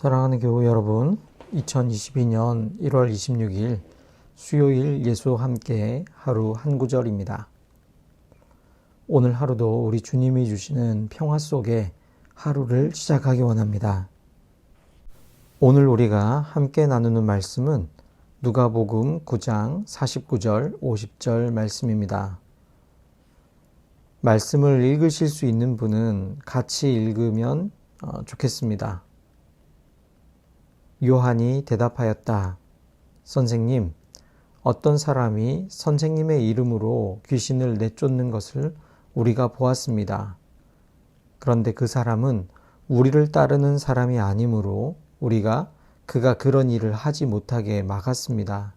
사랑하는 교우 여러분, 2022년 1월 26일 수요일 예수 함께 하루 한 구절입니다. 오늘 하루도 우리 주님이 주시는 평화 속에 하루를 시작하기 원합니다. 오늘 우리가 함께 나누는 말씀은 누가복음 9장 49절 50절 말씀입니다. 말씀을 읽으실 수 있는 분은 같이 읽으면 어, 좋겠습니다. 요한이 대답하였다. 선생님, 어떤 사람이 선생님의 이름으로 귀신을 내쫓는 것을 우리가 보았습니다. 그런데 그 사람은 우리를 따르는 사람이 아니므로 우리가 그가 그런 일을 하지 못하게 막았습니다.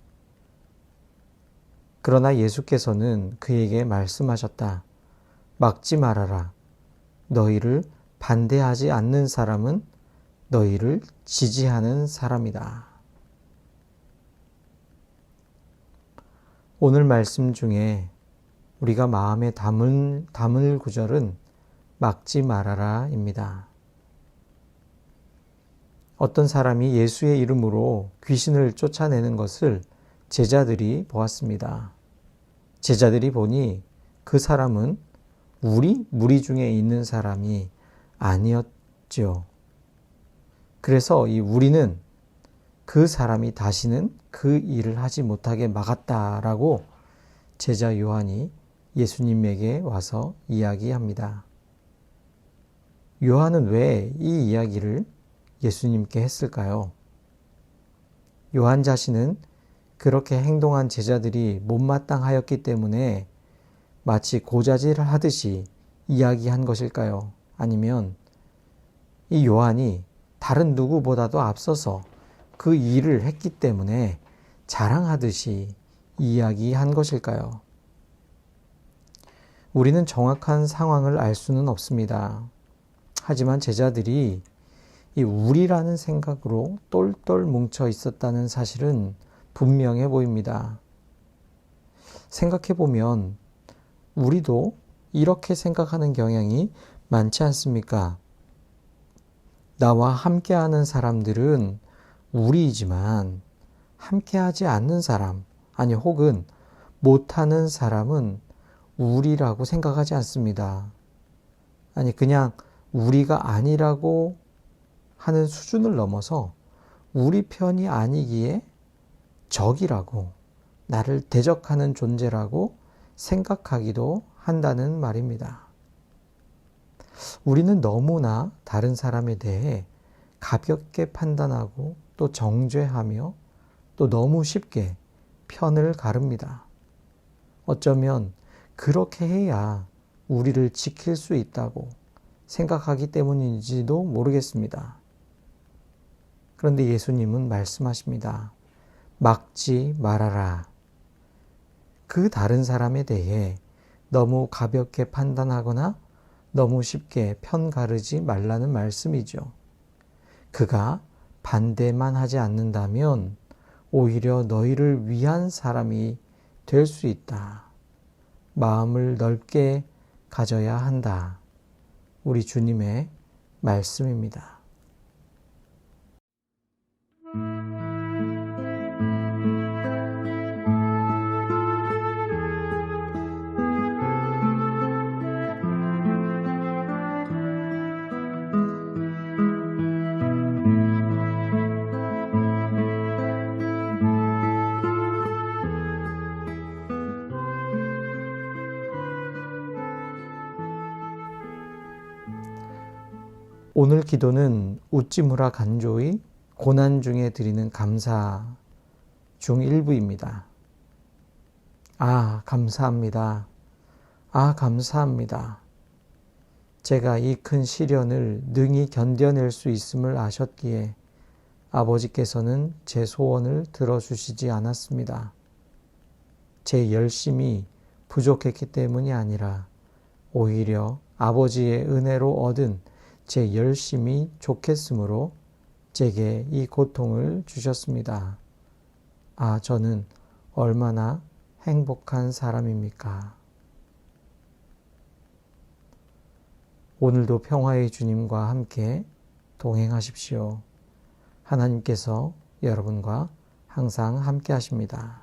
그러나 예수께서는 그에게 말씀하셨다. 막지 말아라. 너희를 반대하지 않는 사람은 너희를 지지하는 사람이다. 오늘 말씀 중에 우리가 마음에 담을, 담을 구절은 막지 말아라입니다. 어떤 사람이 예수의 이름으로 귀신을 쫓아내는 것을 제자들이 보았습니다. 제자들이 보니 그 사람은 우리 무리 중에 있는 사람이 아니었죠. 그래서 이 우리는 그 사람이 다시는 그 일을 하지 못하게 막았다라고 제자 요한이 예수님에게 와서 이야기합니다. 요한은 왜 이 이야기를 예수님께 했을까요? 요한 자신은 그렇게 행동한 제자들이 못마땅하였기 때문에 마치 고자질을 하듯이 이야기한 것일까요? 아니면 이 요한이 다른 누구보다도 앞서서 그 일을 했기 때문에 자랑하듯이 이야기한 것일까요? 우리는 정확한 상황을 알 수는 없습니다. 하지만 제자들이 이 우리라는 생각으로 똘똘 뭉쳐 있었다는 사실은 분명해 보입니다. 생각해 보면 우리도 이렇게 생각하는 경향이 많지 않습니까? 나와 함께하는 사람들은 우리이지만 함께하지 않는 사람, 아니 혹은 못하는 사람은 우리라고 생각하지 않습니다. 아니 그냥 우리가 아니라고 하는 수준을 넘어서 우리 편이 아니기에 적이라고 나를 대적하는 존재라고 생각하기도 한다는 말입니다. 우리는 너무나 다른 사람에 대해 가볍게 판단하고 또 정죄하며 또 너무 쉽게 편을 가릅니다. 어쩌면 그렇게 해야 우리를 지킬 수 있다고 생각하기 때문인지도 모르겠습니다. 그런데 예수님은 말씀하십니다. 막지 말아라. 그 다른 사람에 대해 너무 가볍게 판단하거나 너무 쉽게 편 가르지 말라는 말씀이죠. 그가 반대만 하지 않는다면 오히려 너희를 위한 사람이 될 수 있다. 마음을 넓게 가져야 한다. 우리 주님의 말씀입니다. 오늘 기도는 우찌무라 간조의 고난 중에 드리는 감사 중 일부입니다. 아, 감사합니다. 아, 감사합니다. 제가 이 큰 시련을 능히 견뎌낼 수 있음을 아셨기에 아버지께서는 제 소원을 들어주시지 않았습니다. 제 열심이 부족했기 때문이 아니라 오히려 아버지의 은혜로 얻은 제 열심이 좋겠으므로 제게 이 고통을 주셨습니다. 아, 저는 얼마나 행복한 사람입니까? 오늘도 평화의 주님과 함께 동행하십시오. 하나님께서 여러분과 항상 함께 하십니다.